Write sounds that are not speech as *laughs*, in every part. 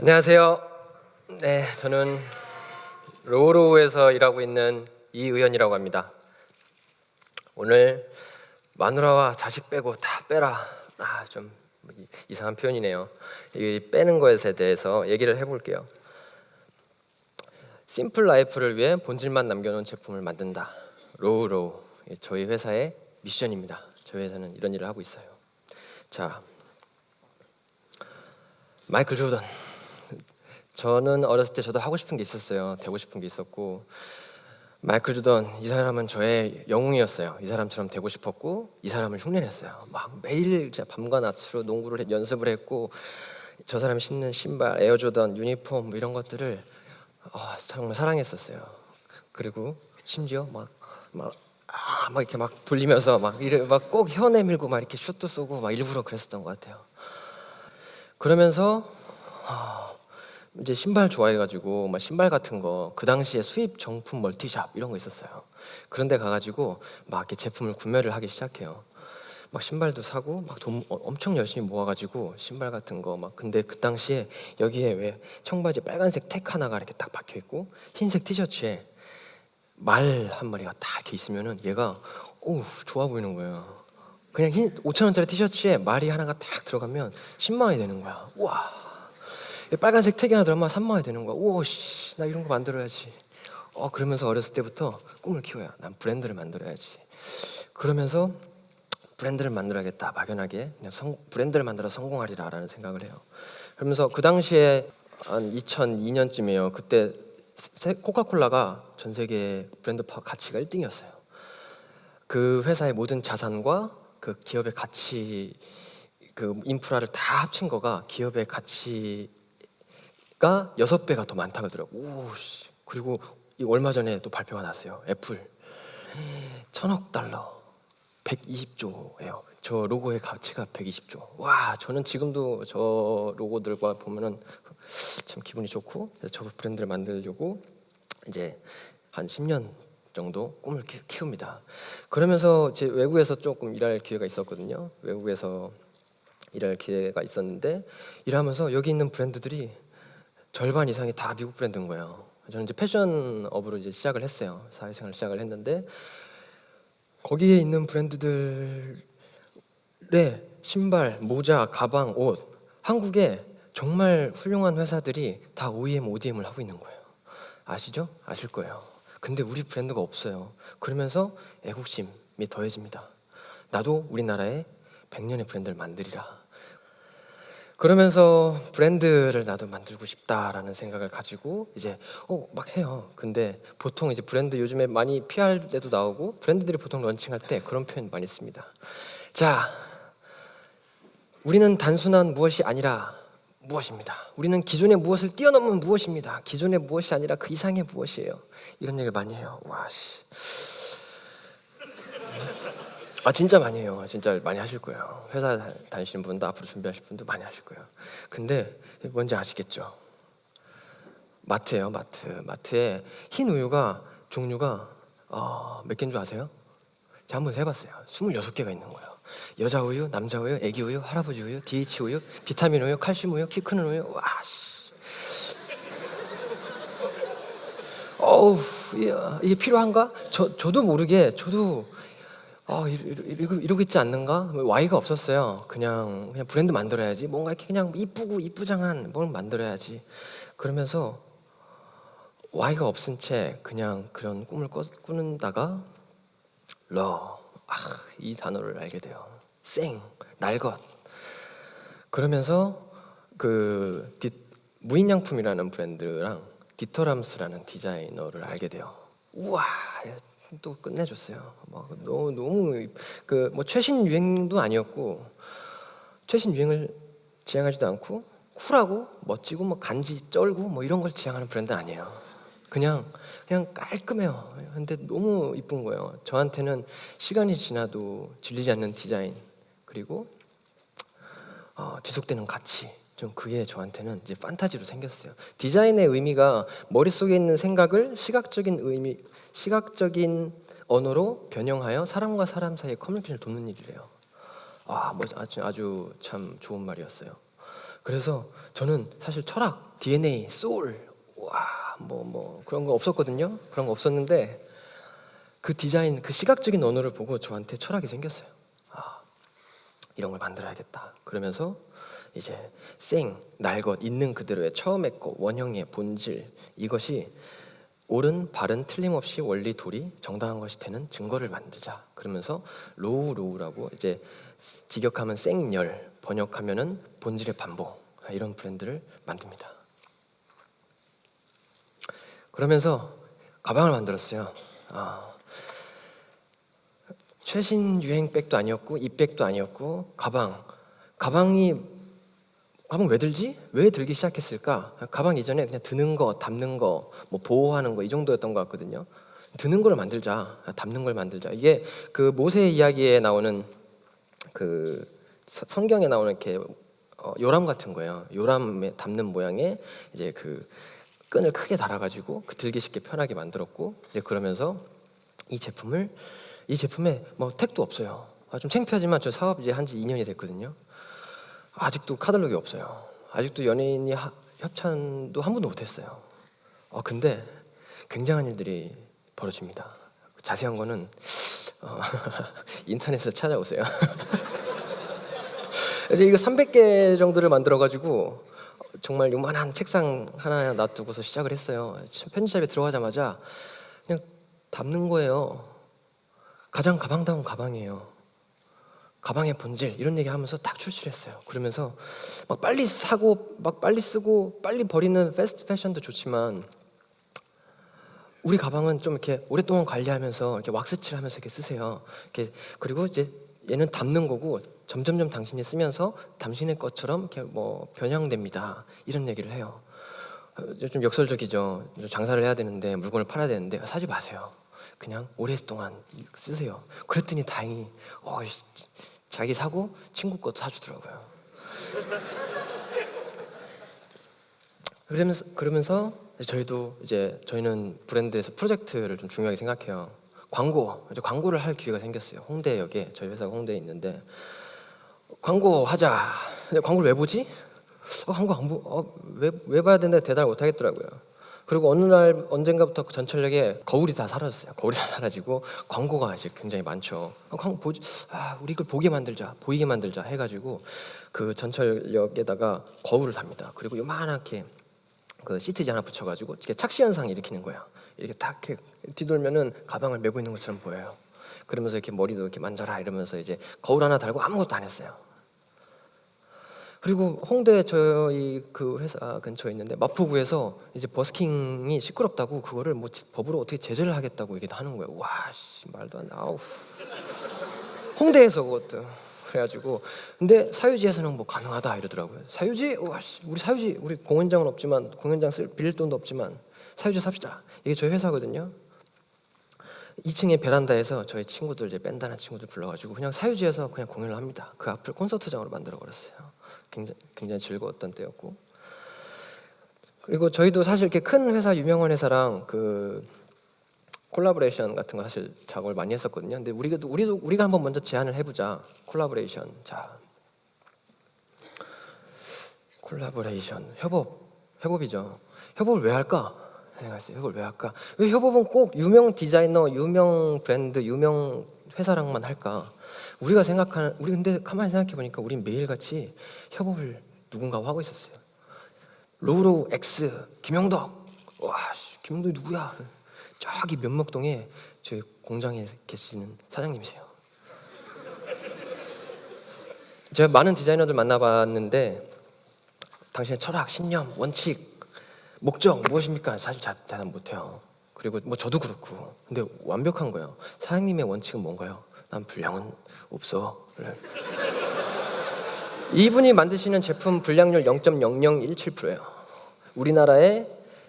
안녕하세요. 네, 저는 로우로우에서 일하고 있는 이의연이라고 합니다. 오늘 마누라와 자식 빼고 다 빼라. 아, 좀 이상한 표현이네요. 이 빼는 것에 대해서 얘기를 해볼게요. 심플 라이프를 위해 본질만 남겨놓은 제품을 만든다. 로우로우 예, 저희 회사의 미션입니다. 저희 회사는 이런 일을 하고 있어요. 자, 마이클 조던. 저는 어렸을 때 저도 하고 싶은 게 있었어요. 되고 싶은 게 있었고 마이클 조던 이 사람은 저의 영웅이었어요. 이 사람처럼 되고 싶었고 이 사람을 흉내냈어요. 막 매일 밤과 낮으로 농구를 했- 연습을 했고 저 사람이 신는 신발, 에어 조던, 유니폼 뭐 이런 것들을 어, 정말 사랑했었어요. 그리고 심지어 막막 아, 막 이렇게 막 돌리면서 막 이래 막꼭 혀 내밀고 막 이렇게 슛도 쏘고 막 일부러 그랬었던 것 같아요. 그러면서 아, 이제 신발 좋아해가지고 막 신발 같은 거 그 당시에 수입 정품 멀티샵 이런 거 있었어요. 그런데 가가지고 막 이렇게 제품을 구매를 하기 시작해요. 막 신발도 사고 막 돈 엄청 열심히 모아가지고 신발 같은 거 막 근데 그 당시에 여기에 왜 청바지 빨간색 택 하나가 이렇게 딱 박혀 있고 흰색 티셔츠에 말 한 마리가 딱 이렇게 있으면은 얘가 오 좋아 보이는 거예요. 그냥 흰 5천 원짜리 티셔츠에 말이 하나가 딱 들어가면 10만 원이 되는 거야. 와. 빨간색 택이 하나 들어가면 3만 원이 되는 거야. 오, 씨, 나 이런 거 만들어야지. 어, 그러면서 어렸을 때부터 꿈을 키워요. 난 브랜드를 만들어야지. 그러면서 브랜드를 만들어야겠다. 막연하게 그냥 성, 브랜드를 만들어 성공하리라라는 생각을 해요. 그러면서 그 당시에 한 2002년쯤이에요. 그때 세- 코카콜라가 전 세계 브랜드 파 가치가 1등이었어요. 그 회사의 모든 자산과 그 기업의 가치 그 인프라를 다 합친 거가 기업의 가치 가 여섯 배가 더 많다 그러더라고. 오, 씨. 그리고 이 얼마 전에 또 발표가 났어요. 애플 천억 달러 120조예요. 저 로고의 가치가 120조. 와, 저는 지금도 저 로고들과 보면은 참 기분이 좋고 저 브랜드를 만들려고 이제 한 10년 정도 꿈을 키- 키웁니다. 그러면서 제 외국에서 조금 일할 기회가 있었거든요. 외국에서 일할 기회가 있었는데 일하면서 여기 있는 브랜드들이 절반 이상이 다 미국 브랜드인 거예요. 저는 이제 패션업으로 이제 시작을 했어요. 사회생활 시작을 했는데 거기에 있는 브랜드들의 신발, 모자, 가방, 옷 한국에 정말 훌륭한 회사들이 다 OEM, ODM을 하고 있는 거예요. 아시죠? 아실 거예요. 근데 우리 브랜드가 없어요. 그러면서 애국심이 더해집니다. 나도 우리나라에 100년의 브랜드를 만들리라. 그러면서 브랜드를 나도 만들고 싶다라는 생각을 가지고 이제 어 막 해요. 근데 보통 이제 브랜드 요즘에 많이 PR 때도 나오고 브랜드들이 보통 런칭할 때 그런 표현 많이 씁니다. 자, 우리는 단순한 무엇이 아니라 무엇입니다. 우리는 기존의 무엇을 뛰어넘은 무엇입니다. 기존의 무엇이 아니라 그 이상의 무엇이에요. 이런 얘기를 많이 해요. 와 씨. 아 진짜 많이 해요. 진짜 많이 하실 거예요. 회사 다- 다니시는 분도 앞으로 준비하실 분도 많이 하실 거예요. 근데 뭔지 아시겠죠? 마트예요, 마트. 마트에 흰 우유가 종류가 어, 몇 개인 줄 아세요? 제가 한번 해봤어요. 26개가 있는 거예요. 여자 우유, 남자 우유, 애기 우유, 할아버지 우유, DH 우유, 비타민 우유, 칼슘 우유, 키 크는 우유. 와 씨. 어우, 이게 필요한가? 저 저도 모르게 저도 아 이러, 이러, 이러 고 있지 않는가? 와이가 없었어요. 그냥 그냥 브랜드 만들어야지. 뭔가 이렇게 그냥 이쁘고 이쁘장한 뭘 만들어야지. 그러면서 와이가 없은 채 그냥 그런 꿈을 꿔, 꾸는다가 러, 아, 이 단어를 알게 돼요. 생, 날 것. 그러면서 그 디, 무인양품이라는 브랜드랑 디터람스라는 디자이너를 알게 돼요. 우와, 또 끝내줬어요. 막 너무 너무 그 뭐 최신 유행도 아니었고 최신 유행을 지향하지도 않고 쿨하고 멋지고 뭐 간지 쩔고 뭐 이런 걸 지향하는 브랜드 아니에요. 그냥 그냥 깔끔해요. 근데 너무 이쁜 거예요. 저한테는 시간이 지나도 질리지 않는 디자인 그리고 어, 지속되는 가치 좀 그게 저한테는 이제 판타지로 생겼어요. 디자인의 의미가 머릿속에 있는 생각을 시각적인 의미, 시각적인 언어로 변형하여 사람과 사람 사이의 커뮤니케이션을 돕는 일이래요. 아, 뭐 아주 아주 참 좋은 말이었어요. 그래서 저는 사실 철학, DNA, 소울, 와, 뭐, 뭐 그런 거 없었거든요. 그런 거 없었는데 그 디자인, 그 시각적인 언어를 보고 저한테 철학이 생겼어요. 아, 이런 걸 만들어야겠다. 그러면서 이제 생, 날 것, 있는 그대로의 처음의 것, 원형의 본질 이것이 옳은, 바른, 틀림없이 원리, 도리, 정당한 것이 되는 증거를 만들자. 그러면서 로우 로우라고 이제 직역하면 생열, 번역하면은 본질의 반복 이런 브랜드를 만듭니다. 그러면서 가방을 만들었어요. 아, 최신 유행 백도 아니었고 이 백도 아니었고 가방 가방이 가방 왜 들지? 왜 들기 시작했을까? 가방 이전에 그냥 드는 거, 담는 거, 뭐 보호하는 거 이 정도였던 것 같거든요. 드는 걸 만들자, 담는 걸 만들자. 이게 그 모세 이야기에 나오는 그 서- 성경에 나오는 이렇게 어, 요람 같은 거예요. 요람에 담는 모양의 이제 그 끈을 크게 달아가지고 그 들기 쉽게 편하게 만들었고 이제 그러면서 이 제품을 이 제품에 뭐 택도 없어요. 아, 좀 창피하지만 저 사업 이제 한 지 2년이 됐거든요. 아직도 카탈로그가 없어요. 아직도 연예인이 하- 협찬도 한 번도 못했어요. 어, 근데 굉장한 일들이 벌어집니다. 자세한 거는 어, *laughs* 인터넷에서 찾아오세요. *laughs* 그래서 이거 300개 정도를 만들어가지고 정말 요만한 책상 하나 놔두고서 시작을 했어요. 편집샵에 들어가자마자 그냥 담는 거예요. 가장 가방다운 가방이에요. 가방의 본질 이런 얘기 하면서 딱 출시했어요. 그러면서 막 빨리 사고 막 빨리 쓰고 빨리 버리는 패스트 패션도 좋지만 우리 가방은 좀 이렇게 오랫동안 관리하면서 이렇게 왁스칠하면서 이렇게 쓰세요. 이렇게 그리고 이제 얘는 담는 거고 점점점 당신이 쓰면서 당신의 것처럼 이렇게 뭐 변형됩니다. 이런 얘기를 해요. 어, 좀 역설적이죠. 장사를 해야 되는데 물건을 팔아야 되는데 사지 마세요. 그냥 오랫동안 쓰세요. 그랬더니 다행히 어, 씨, 자기 사고 친구 것도 사주더라고요. *laughs* 그러면서 그러면서 저희도 이제 저희는 브랜드에서 프로젝트를 좀 중요하게 생각해요. 광고 이제 광고를 할 기회가 생겼어요. 홍대역에 저희 회사가 홍대에 있는데 광고 하자. 광고를 왜 보지? 어, 광고 안 보, 어, 왜, 왜 봐야 되는데 대답을 못 하겠더라고요. 그리고 어느 날 언젠가부터 그 전철역에 거울이 다 사라졌어요. 거울이 다 사라지고 광고가 이제 굉장히 많죠. 어, 광고 보지, 아, 우리 이걸 보게 만들자, 보이게 만들자 해가지고 그 전철역에다가 거울을 답니다. 그리고 요만하게 그 시트지 하나 붙여가지고 이렇게 착시 현상 일으키는 거야. 이렇게 딱 이렇게 뒤돌면은 가방을 메고 있는 것처럼 보여요. 그러면서 이렇게 머리도 이렇게 만져라 이러면서 이제 거울 하나 달고 아무것도 안 했어요. 그리고 홍대 저희 그 회사 근처에 있는데 마포구에서 이제 버스킹이 시끄럽다고 그거를 뭐 지- 법으로 어떻게 제재를 하겠다고 얘기도 하는 거예요. 와, 씨, 말도 안 돼. 아우. 홍대에서 그것도 그래가지고 근데 사유지에서는 뭐 가능하다 이러더라고요. 사유지, 와, 씨, 우리 사유지, 우리 공연장은 없지만 공연장 쓸 빌릴 돈도 없지만 사유지 삽시다. 이게 저희 회사거든요. 2층의 베란다에서 저희 친구들 이제 밴드 하는 친구들 불러가지고 그냥 사유지에서 그냥 공연을 합니다. 그 앞을 콘서트장으로 만들어 버렸어요. 굉장히, 굉장히 즐거웠던 때였고 그리고 저희도 사실 이렇게 큰 회사 유명한 회사랑 그 콜라보레이션 같은 거 사실 작업을 많이 했었거든요. 근데 우리가 우리도 우리가 한번 먼저 제안을 해보자 콜라보레이션 자 콜라보레이션 협업 협업이죠. 협업을 왜 할까? 생각했어요. 협업을 왜 할까? 왜 협업은 꼭 유명 디자이너, 유명 브랜드, 유명 회사랑만 할까? 우리가 생각하는 우리 근데 가만히 생각해 보니까 우린 매일같이 협업을 누군가와 하고 있었어요. 로우로우 X 김영덕 와 씨, 김영덕이 누구야? 저기 면목동에 저희 공장에 계시는 사장님이세요. 제가 많은 디자이너들 만나봤는데 당신의 철학, 신념, 원칙, 목적 무엇입니까? 사실 잘 대답 못해요. 그리고 뭐 저도 그렇고 근데 완벽한 거예요. 사장님의 원칙은 뭔가요? 난 불량은 없어. 네. 이분이 만드시는 제품 불량률 0.0017%예요. 우리나라에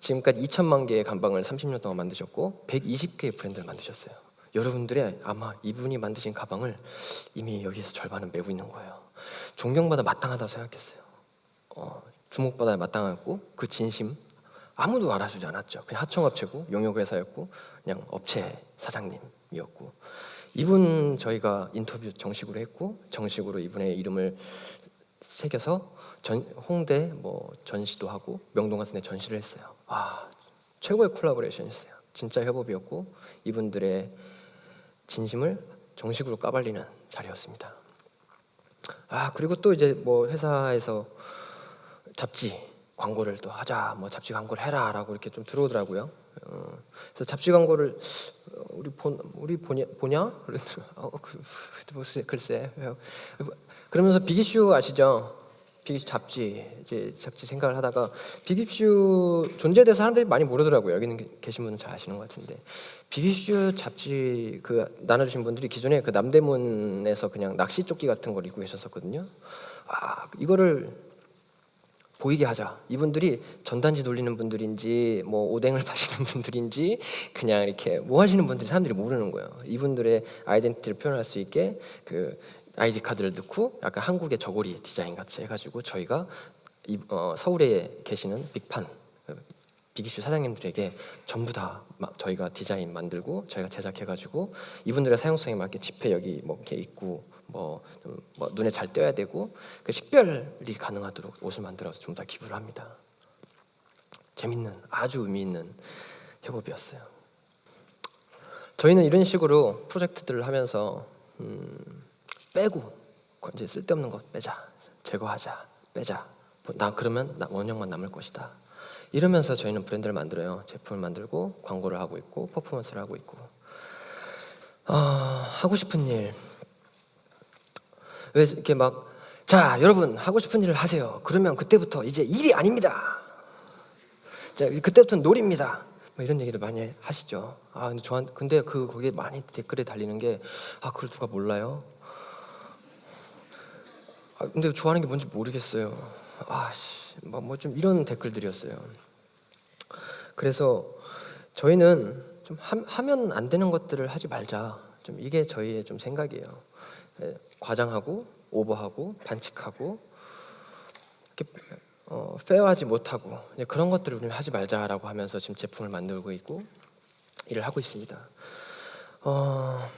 지금까지 2천만 개의 간방을 30년 동안 만드셨고 120개의 브랜드를 만드셨어요. 여러분들의 아마 이분이 만드신 가방을 이미 여기서 절반은 메고 있는 거예요. 존경받아 마땅하다고 생각했어요. 어, 주목받아야 마땅했고 그 진심 아무도 알아주지 않았죠. 그냥 하청업체고 용역회사였고 그냥 업체 사장님이었고 이분 저희가 인터뷰 정식으로 했고 정식으로 이분의 이름을 새겨서 전, 홍대 뭐 전시도 하고 명동 같은 데 전시를 했어요. 아 최고의 콜라보레이션이었어요. 진짜 협업이었고 이분들의 진심을 정식으로 까발리는 자리였습니다. 아 그리고 또 이제 뭐 회사에서 잡지 광고를 또 하자 뭐 잡지 광고를 해라라고 이렇게 좀 들어오더라고요. 어, 그래서 잡지 광고를 어, 우리 본 우리 보냐 보냐? 어, 그, 글쎄 글쎄 그러면서 비기슈 아시죠? 비기슈 잡지 이제 잡지 생각을 하다가 비기슈 존재에 대해서 사람들이 많이 모르더라고요. 여기 계신 분은 잘 아시는 것 같은데 비기슈 잡지 그 나눠주신 분들이 기존에 그 남대문에서 그냥 낚시 조끼 같은 걸 입고 계셨었거든요. 아 이거를 보이게 하자. 이분들이 전단지 돌리는 분들인지 뭐 오뎅을 *laughs* 파시는 분들인지 그냥 이렇게 뭐 하시는 분들이 사람들이 모르는 거예요. 이분들의 아이덴티티를 표현할 수 있게 그 아이디 카드를 넣고 약간 한국의 저고리 디자인 같이 해가지고 저희가 이, 어, 서울에 계시는 빅판 비기슈 사장님들에게 전부 다 마- 저희가 디자인 만들고 저희가 제작해가지고 이분들의 사용성에 맞게 지폐 여기 뭐 이렇게 있고 뭐, 좀뭐 눈에 잘 띄어야 되고 그 식별이 가능하도록 옷을 만들어서 좀더 기부를 합니다. 재밌는 아주 의미 있는 협업이었어요. 저희는 이런 식으로 프로젝트들을 하면서 음, 빼고 이제 쓸데없는 것 빼자, 제거하자, 빼자. 나 그러면 나 원형만 남을 것이다. 이러면서 저희는 브랜드를 만들어요. 제품을 만들고 광고를 하고 있고 퍼포먼스를 하고 있고 아, 하고 싶은 일. 왜 이렇게 막 자 여러분 하고 싶은 일을 하세요. 그러면 그때부터 이제 일이 아닙니다. 자 그때부터는 놀입니다. 뭐 이런 얘기를 많이 하시죠. 아 근데 저한 근데 그 거기에 많이 댓글에 달리는 게 아 그걸 누가 몰라요? 아 근데 좋아하는 게 뭔지 모르겠어요. 아씨 뭐 좀 이런 댓글들이었어요. 그래서 저희는 좀 하, 하면 안 되는 것들을 하지 말자. 좀 이게 저희의 좀 생각이에요. 예, 과장하고 오버하고 반칙하고 이렇게 어, 페어하지 못하고 그런 것들을 우리는 하지 말자라고 하면서 지금 제품을 만들고 있고 일을 하고 있습니다. 어,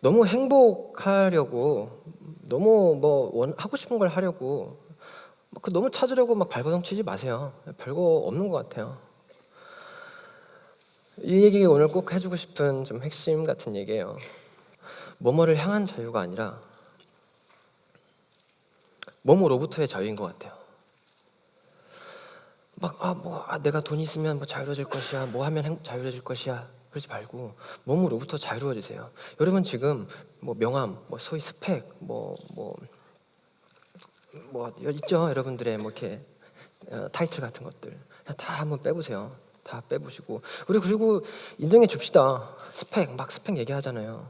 너무 행복하려고 너무 뭐 원, 하고 싶은 걸 하려고 뭐그 너무 찾으려고 막 발버둥 치지 마세요. 별거 없는 것 같아요. 이 얘기 오늘 꼭 해주고 싶은 좀 핵심 같은 얘기예요. 뭐뭐를 향한 자유가 아니라 뭐뭐로부터의 자유인 것 같아요. 막 아 뭐 아, 내가 돈 있으면 뭐 자유로워질 것이야, 뭐 하면 행, 자유로워질 것이야. 그러지 말고 뭐뭐로부터 자유로워지세요. 여러분 지금 뭐 명함, 뭐 소위 스펙, 뭐 뭐 뭐 있죠 여러분들의 뭐 이렇게 어, 타이틀 같은 것들 다 한번 빼보세요. 다 빼보시고 우리 그리고 인정해 줍시다. 스펙 막 스펙 얘기하잖아요.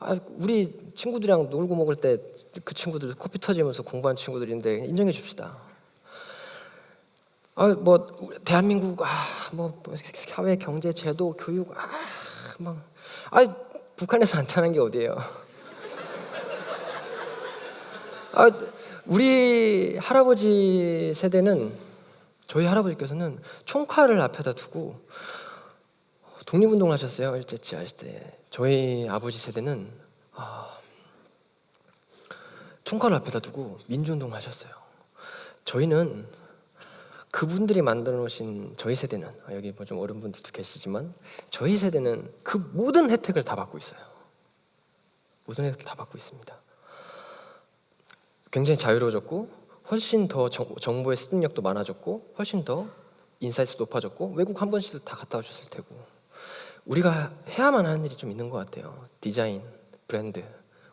아 우리 친구들이랑 놀고 먹을 때 그 친구들 코피 터지면서 공부한 친구들인데 인정해 줍시다. 아 뭐 대한민국 아 뭐 사회 경제 제도 교육 아 막 아 북한에서 안 타는 게 어디예요? 아 우리 할아버지 세대는 저희 할아버지께서는 총칼을 앞에다 두고 독립운동 하셨어요 일제 치 하실 때. 저희 아버지 세대는 아, 총칼을 앞에다 두고 민주운동 하셨어요. 저희는 그분들이 만들어 놓으신 저희 세대는 아, 여기 뭐 좀 어른 분들도 계시지만 저희 세대는 그 모든 혜택을 다 받고 있어요. 모든 혜택을 다 받고 있습니다. 굉장히 자유로워졌고 훨씬 더 정, 정보의 습득력도 많아졌고 훨씬 더 인사이트 높아졌고 외국 한 번씩 다 갔다 오셨을 테고 우리가 해야만 하는 일이 좀 있는 것 같아요. 디자인 브랜드.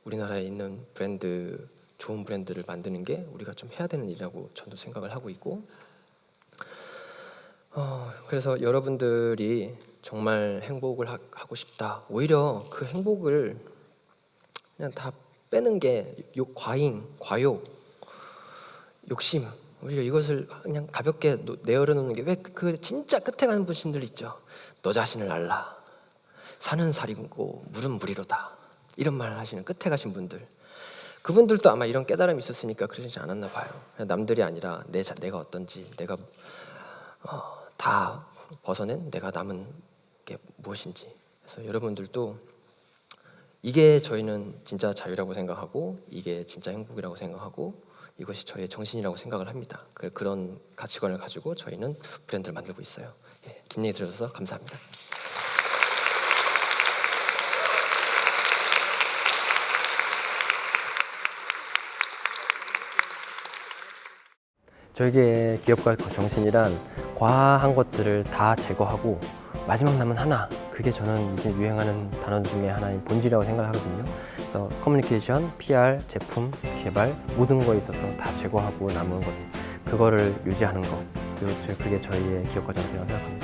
우리나라에 있는 브랜드 좋은 브랜드를 만드는 게 우리가 좀 해야 되는 일이라고 저도 생각을 하고 있고. 어, 그래서 여러분들이 정말 행복을 하, 하고 싶다. 오히려 그 행복을 그냥 다 빼는 게 욕, 과잉, 과욕, 욕심. 오히려 이것을 그냥 가볍게 노- 내어놓는 게 왜 그 진짜 끝에 가는 분신들 있죠. 너 자신을 알라. 산은 살이고 물은 물이로다. 이런 말을 하시는 끝에 가신 분들. 그분들도 아마 이런 깨달음이 있었으니까 그러지 않았나 봐요. 남들이 아니라 내 자, 내가 어떤지 내가 어, 다 벗어낸 내가 남은 게 무엇인지. 그래서 여러분들도 이게 저희는 진짜 자유라고 생각하고 이게 진짜 행복이라고 생각하고 이것이 저희의 정신이라고 생각을 합니다. 그- 그런 가치관을 가지고 저희는 브랜드를 만들고 있어요. 예, 긴 얘기 들어주셔서 감사합니다. 저에게 기업가 정신이란 과한 것들을 다 제거하고 마지막 남은 하나 그게 저는 이제 유행하는 단어 중에 하나인 본질이라고 생각하거든요. 그래서 커뮤니케이션, PR, 제품 개발 모든 거에 있어서 다 제거하고 남은 것 그거를 유지하는 것 그게 저희의 기업가 정신이라고 생각합니다.